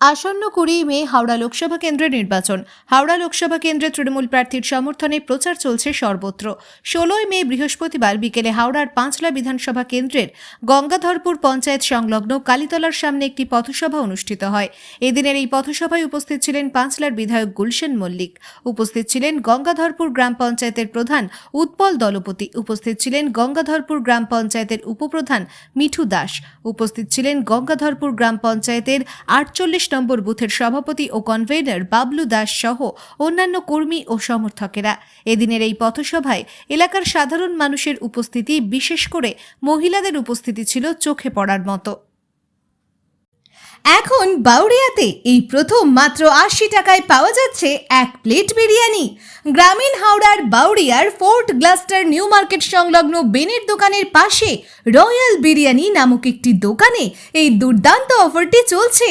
আসন্ন কুড়ি মে হাওড়া লোকসভা কেন্দ্রের নির্বাচন। হাওড়া লোকসভা কেন্দ্রে তৃণমূল প্রার্থীর সমর্থনে প্রচার চলছে সর্বত্র। ষোলোই মে বৃহস্পতিবার বিকেলে হাওড়ার পাঁচলা বিধানসভা কেন্দ্রের গঙ্গাধরপুর পঞ্চায়েত সংলগ্ন কালীতলার সামনে একটি পথসভা অনুষ্ঠিত হয়। এদিনের এই পথসভায় উপস্থিত ছিলেন পাঁচলার বিধায়ক গুলশান মল্লিক। উপস্থিত ছিলেন গঙ্গাধরপুর গ্রাম পঞ্চায়েতের প্রধান উৎপল দলপতি। উপস্থিত ছিলেন গঙ্গাধরপুর গ্রাম পঞ্চায়েতের উপপ্রধান মিঠু দাস। উপস্থিত ছিলেন গঙ্গাধরপুর গ্রাম পঞ্চায়েতের আটচল্লিশ নম্বর বুথের সভাপতি ও কনভেনর বাবলু দাস সহ অন্যান্য কর্মী ও সমর্থকেরা। এদিনের এই পথসভায় এলাকার সাধারণ মানুষের উপস্থিতি, বিশেষ করে মহিলাদের উপস্থিতি ছিল চোখে পড়ার মতো। এখন বাউরিয়াতে এই প্রথম মাত্র আশি টাকায় পাওয়া যাচ্ছে এক প্লেট বিরিয়ানি। গ্রামীণ হাওড়ার বাউরিয়ার ফোর্ট গ্লাস্টার নিউ মার্কেট সংলগ্ন বেনের দোকানের পাশে রয়্যাল বিরিয়ানি নামক একটি দোকানে এই দুর্দান্ত অফারটি চলছে।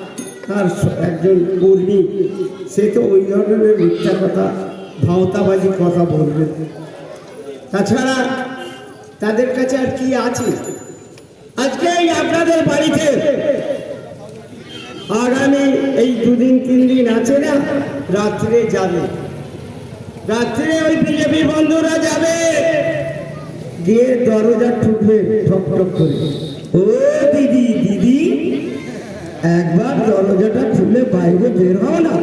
তার একজন কর্মী, সে তো ওই ধরনের মিথ্যা কথা, ভাওতাবাজি কথা বলবে। তাছাড়া তাদের কাছে আর কি আছে? আজকে এই আপনাদের বাড়িতে আগামী এই দুদিন, তিন দিন আছে না? রাত্রে যাবে। রাত্রে ওই বিজেপি বন্ধুরা যাবে। গিয়ে দরজা ঠুকবে ঠক ঠক করে। ও একবার দরজাটা খুলে বাইরে বের হও না।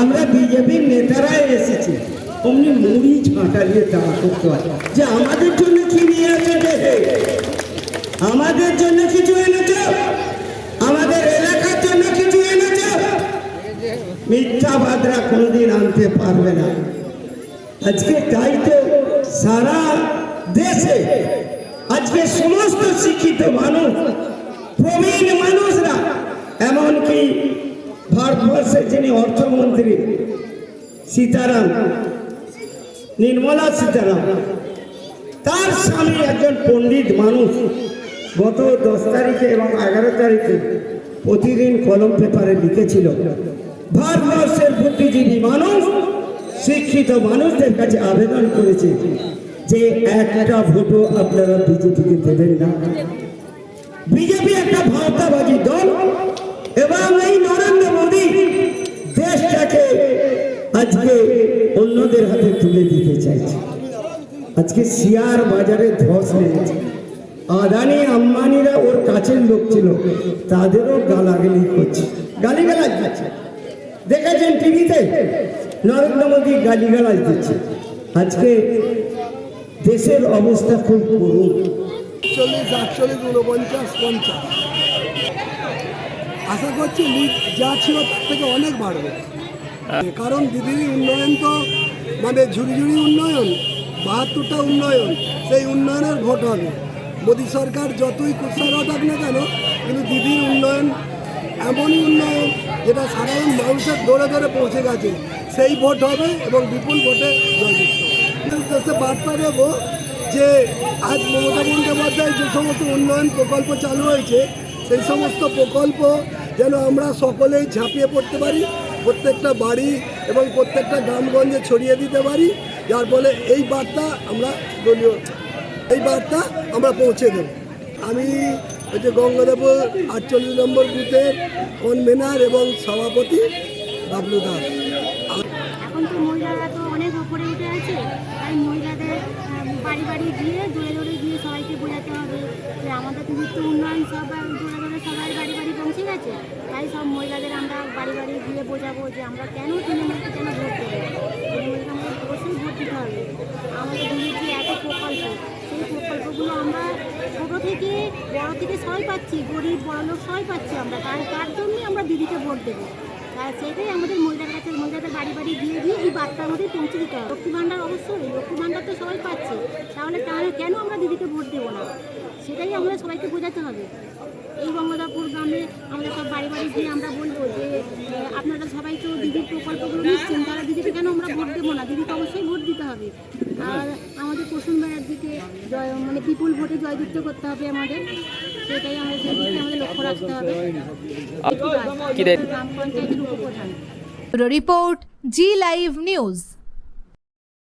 আমরা বিজেপির নেতারা এসেছি। অমনি মুড়ি ঝাঁটালিয়ে দাঁড়া করতে হয়। যে আমাদের জন্য কি নিয়ে এসেছে? আমাদের জন্য কিছু এনেছ? আমাদের এলাকার জন্য কিছু এনেছ? মিথ্যাবাদরা কোনোদিন আনতে পারবে না। আজকে তাই তো সারা দেশে আজকে সমস্ত শিক্ষিত মানুষ, প্রবীণ মানুষরা এমনকি ভারতবর্ষের যিনি অর্থমন্ত্রী, সীতারাম, নির্মলা সীতারাম, তার স্বামী একজন পণ্ডিত মানুষ, গত দশ তারিখে এবং এগারো তারিখে প্রতিদিন কলম পেপারে লিখেছিল, ভারতবর্ষের বুদ্ধিজীবী মানুষ, শিক্ষিত মানুষদের কাছে আবেদন করেছে যে একটা ভোটও আপনারা বিজেপিকে দেবেন না। বিজেপি একটা ভাওতাবাজি দল এবং এই নরেন্দ্র মোদী দেশটাকে আজকে অন্যদের হাতে তুলে দিতে চাইছে। আজকে শিয়ার বাজারে ধস নেমেছে। আদানি, আম্বানিরা ওর কাছের লোক ছিল, তাদেরও গালাগালি করছে। গালিগালাজ দিচ্ছে। দেখেছেন টিভিতে? নরেন্দ্র মোদী গালিগালাজ দিচ্ছে। আজকে দেশের অবস্থা খুব করুণ। চল্লিশ আটচল্লিশ উনপঞ্চাশ পঞ্চাশ। আশা করছি লিড যা ছিল তার থেকে অনেক বাড়বে। কারণ দিদির উন্নয়ন তো মানে ঝুড়ি ঝুড়ি উন্নয়ন বাহাত্তরটা উন্নয়ন সেই উন্নয়নের ভোট হবে। মোদী সরকার যতই কুৎসার থাক না কেন কিন্তু দিদির উন্নয়ন এমনই উন্নয়ন যেটা সাধারণ মানুষের দৌড়ে দৌড়ে পৌঁছে গেছে সেই ভোট হবে এবং বিপুল ভোটে জয়যুক্ত দেশে বার্তা দেবো যে আজ মমতা বন্দ্যোপাধ্যায় যে সমস্ত উন্নয়ন প্রকল্প চালু হয়েছে সেই সমস্ত প্রকল্প যেন আমরা সকলেই ঝাঁপিয়ে পড়তে পারি, প্রত্যেকটা বাড়ি এবং প্রত্যেকটা গ্রামগঞ্জে ছড়িয়ে দিতে পারি, যার ফলে এই বার্তা আমরা দলীয়, এই বার্তা আমরা পৌঁছে দেব। আমি ওই যে গঙ্গাদেবপুর আটচল্লিশ নম্বর বুথের কনভেনার এবং সভাপতি বাবলু দাস। আমাদের উন্নয়ন সব সবাই বাড়ি বাড়ি গেছে তাই সব মহিলাদের আমরা বাড়ি বাড়ি গিয়ে বোঝাবো যে আমরা কেন তৃণমূলকে কেন ভোট দেবো? তৃণমূলকে আমাদের অবশ্যই ভোট দিতে হবে। আমাদের দিদির যে এত প্রকল্প, সেই প্রকল্পগুলো আমরা ছোটো থেকে, বড় থেকে সবাই পাচ্ছি, গরিব বড়লোক সবাই পাচ্ছি আমরা। তার তার জন্যই আমরা দিদিকে ভোট দেবো। আর সেটাই আমাদের মহিলার কাছে, মহিলাদের বাড়ি বাড়ি গিয়ে গিয়ে এই বার্তা আমাদের পৌঁছে দিতে হবে। লক্ষ্মী ভাণ্ডার অবশ্যই, লক্ষ্মী ভাণ্ডার তো সবাই পাচ্ছে। তাহলে তাহলে কেন আমরা দিদিকে ভোট দেবো না? সেটাই আমরা সবাইকে বোঝাতে হবে। এই গঙ্গাধারপুর গ্রামে আমরা সব বাড়ি বাড়ি গিয়ে আমরা বলব যে আপনারা সবাই তো দিদির প্রকল্পগুলো নিচ্ছেন তাহলে দিদিকে কেন আমরা ভোট দেবো না? দিদিকে অবশ্যই ভোট দিতে হবে। আর আমাদের প্রসূন বেড়ার দিকে জয় মানে বিপুল ভোটে জয়যুক্ত করতে হবে আমাদের। সেটাই আমাদের সেদিকে আমাদের লক্ষ্য রাখতে হবে। গ্রাম পঞ্চায়েতের উপপ্রধান। Report Zee live news.